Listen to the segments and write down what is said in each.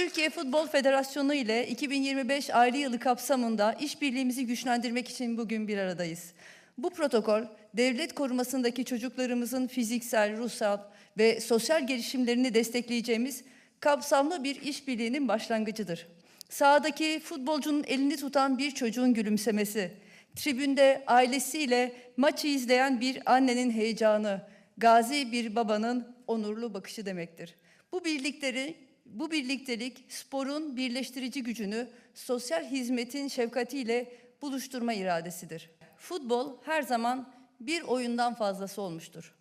Türkiye Futbol Federasyonu ile 2025 aile yılı kapsamında işbirliğimizi güçlendirmek için bugün bir aradayız. Bu protokol, devlet korumasındaki çocuklarımızın fiziksel, ruhsal ve sosyal gelişimlerini destekleyeceğimiz kapsamlı bir işbirliğinin başlangıcıdır. Sahadaki futbolcunun elini tutan bir çocuğun gülümsemesi, tribünde ailesiyle maçı izleyen bir annenin heyecanı, gazi bir babanın onurlu bakışı demektir. Bu birlikleri bu birliktelik sporun birleştirici gücünü sosyal hizmetin şefkatiyle buluşturma iradesidir. Futbol her zaman bir oyundan fazlası olmuştur.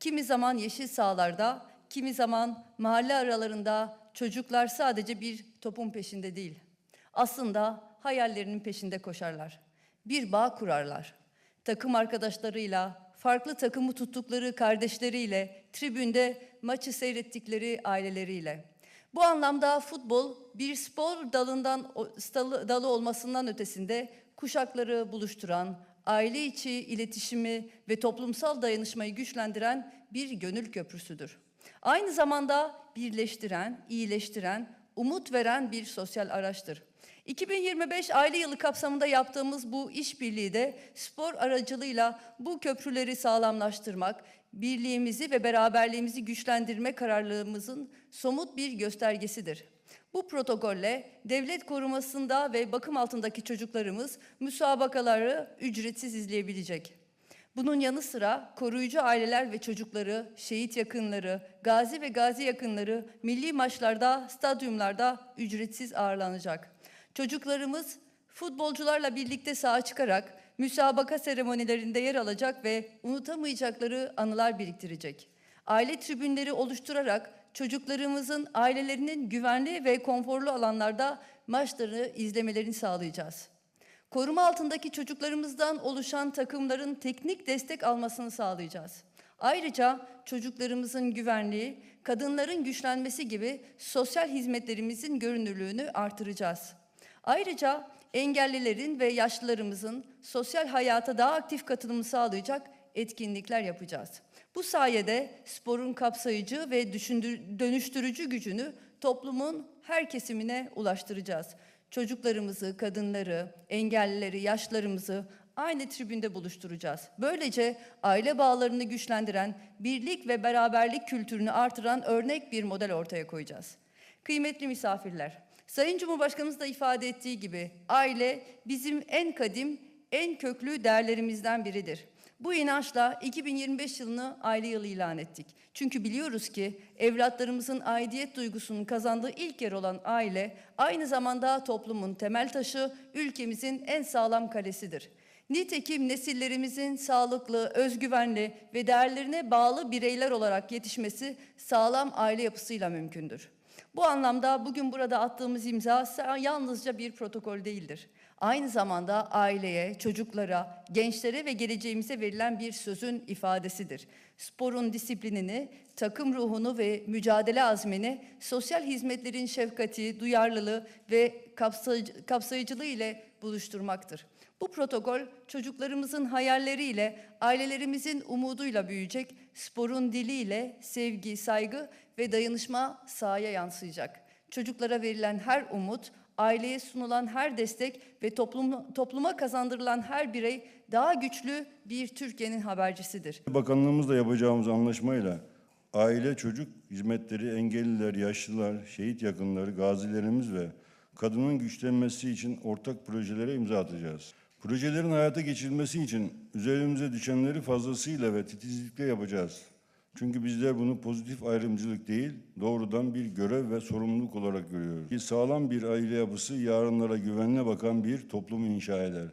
Kimi zaman yeşil sahalarda, kimi zaman mahalle aralarında çocuklar sadece bir topun peşinde değil. Aslında hayallerinin peşinde koşarlar. Bir bağ kurarlar. Takım arkadaşlarıyla, farklı takımı tuttukları kardeşleriyle, tribünde maçı seyrettikleri aileleriyle. Bu anlamda futbol bir spor dalından dalı, olmasından ötesinde kuşakları buluşturan, aile içi iletişimi ve toplumsal dayanışmayı güçlendiren bir gönül köprüsüdür. Aynı zamanda birleştiren, iyileştiren, umut veren bir sosyal araçtır. 2025 aile yılı kapsamında yaptığımız bu işbirliği de spor aracılığıyla bu köprüleri sağlamlaştırmak, birliğimizi ve beraberliğimizi güçlendirme kararlılığımızın somut bir göstergesidir. Bu protokolle devlet korumasında ve bakım altındaki çocuklarımız müsabakaları ücretsiz izleyebilecek. Bunun yanı sıra koruyucu aileler ve çocukları, şehit yakınları, gazi ve gazi yakınları milli maçlarda, stadyumlarda ücretsiz ağırlanacak. Çocuklarımız futbolcularla birlikte sağa çıkarak müsabaka seremonilerinde yer alacak ve unutamayacakları anılar biriktirecek. Aile tribünleri oluşturarak çocuklarımızın ailelerinin güvenli ve konforlu alanlarda maçlarını izlemelerini sağlayacağız. Koruma altındaki çocuklarımızdan oluşan takımların teknik destek almasını sağlayacağız. Ayrıca çocuklarımızın güvenliği, kadınların güçlenmesi gibi sosyal hizmetlerimizin görünürlüğünü artıracağız. Ayrıca engellilerin ve yaşlılarımızın sosyal hayata daha aktif katılımı sağlayacak etkinlikler yapacağız. Bu sayede sporun kapsayıcı ve dönüştürücü gücünü toplumun her kesimine ulaştıracağız. Çocuklarımızı, kadınları, engellileri, yaşlarımızı aynı tribünde buluşturacağız. Böylece aile bağlarını güçlendiren, birlik ve beraberlik kültürünü artıran örnek bir model ortaya koyacağız. Kıymetli misafirler, Sayın Cumhurbaşkanımız da ifade ettiği gibi aile bizim en kadim, en köklü değerlerimizden biridir. Bu inançla 2025 yılını aile yılı ilan ettik. Çünkü biliyoruz ki evlatlarımızın aidiyet duygusunun kazandığı ilk yer olan aile aynı zamanda toplumun temel taşı, ülkemizin en sağlam kalesidir. Nitekim nesillerimizin sağlıklı, özgüvenli ve değerlerine bağlı bireyler olarak yetişmesi sağlam aile yapısıyla mümkündür. Bu anlamda bugün burada attığımız imza yalnızca bir protokol değildir. Aynı zamanda aileye, çocuklara, gençlere ve geleceğimize verilen bir sözün ifadesidir. Sporun disiplinini, takım ruhunu ve mücadele azmini, sosyal hizmetlerin şefkati, duyarlılığı ve kapsayıcı, kapsayıcılığı ile buluşturmaktır. Bu protokol çocuklarımızın hayalleriyle, ailelerimizin umuduyla büyüyecek, sporun diliyle sevgi, saygı ve dayanışma sahaya yansıyacak. Çocuklara verilen her umut, aileye sunulan her destek ve toplum, topluma kazandırılan her birey daha güçlü bir Türkiye'nin habercisidir. Bakanlığımızla yapacağımız anlaşmayla aile, çocuk hizmetleri, engelliler, yaşlılar, şehit yakınları, gazilerimiz ve kadının güçlenmesi için ortak projelere imza atacağız. Projelerin hayata geçirilmesi için üzerimize düşenleri fazlasıyla ve titizlikle yapacağız. Çünkü bizler bunu pozitif ayrımcılık değil, doğrudan bir görev ve sorumluluk olarak görüyoruz. Bir sağlam bir aile yapısı yarınlara güvenle bakan bir toplum inşa eder.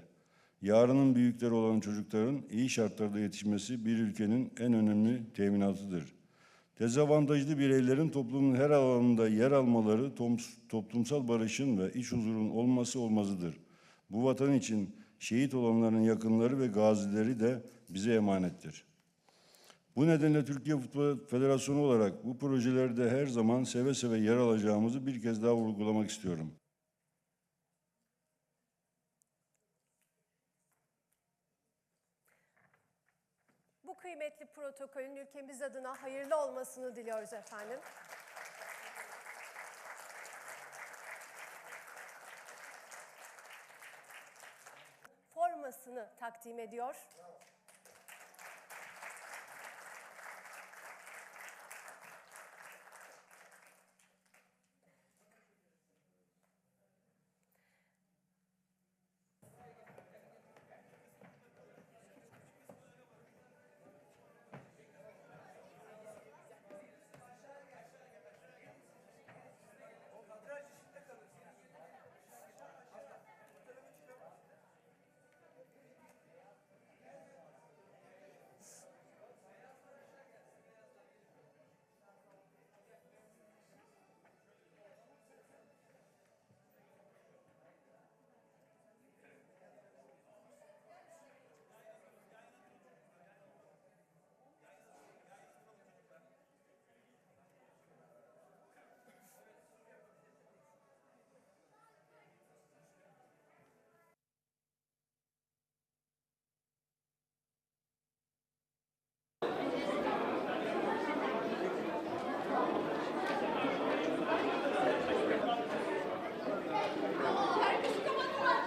Yarının büyükleri olan çocukların iyi şartlarda yetişmesi bir ülkenin en önemli teminatıdır. Dezavantajlı bireylerin toplumun her alanında yer almaları toplumsal barışın ve iç huzurun olması olmazıdır. Bu vatan için şehit olanların yakınları ve gazileri de bize emanettir. Bu nedenle Türkiye Futbol Federasyonu olarak bu projelerde her zaman seve seve yer alacağımızı bir kez daha vurgulamak istiyorum. kıymetli protokolün ülkemiz adına hayırlı olmasını diliyoruz efendim. Formasını takdim ediyor.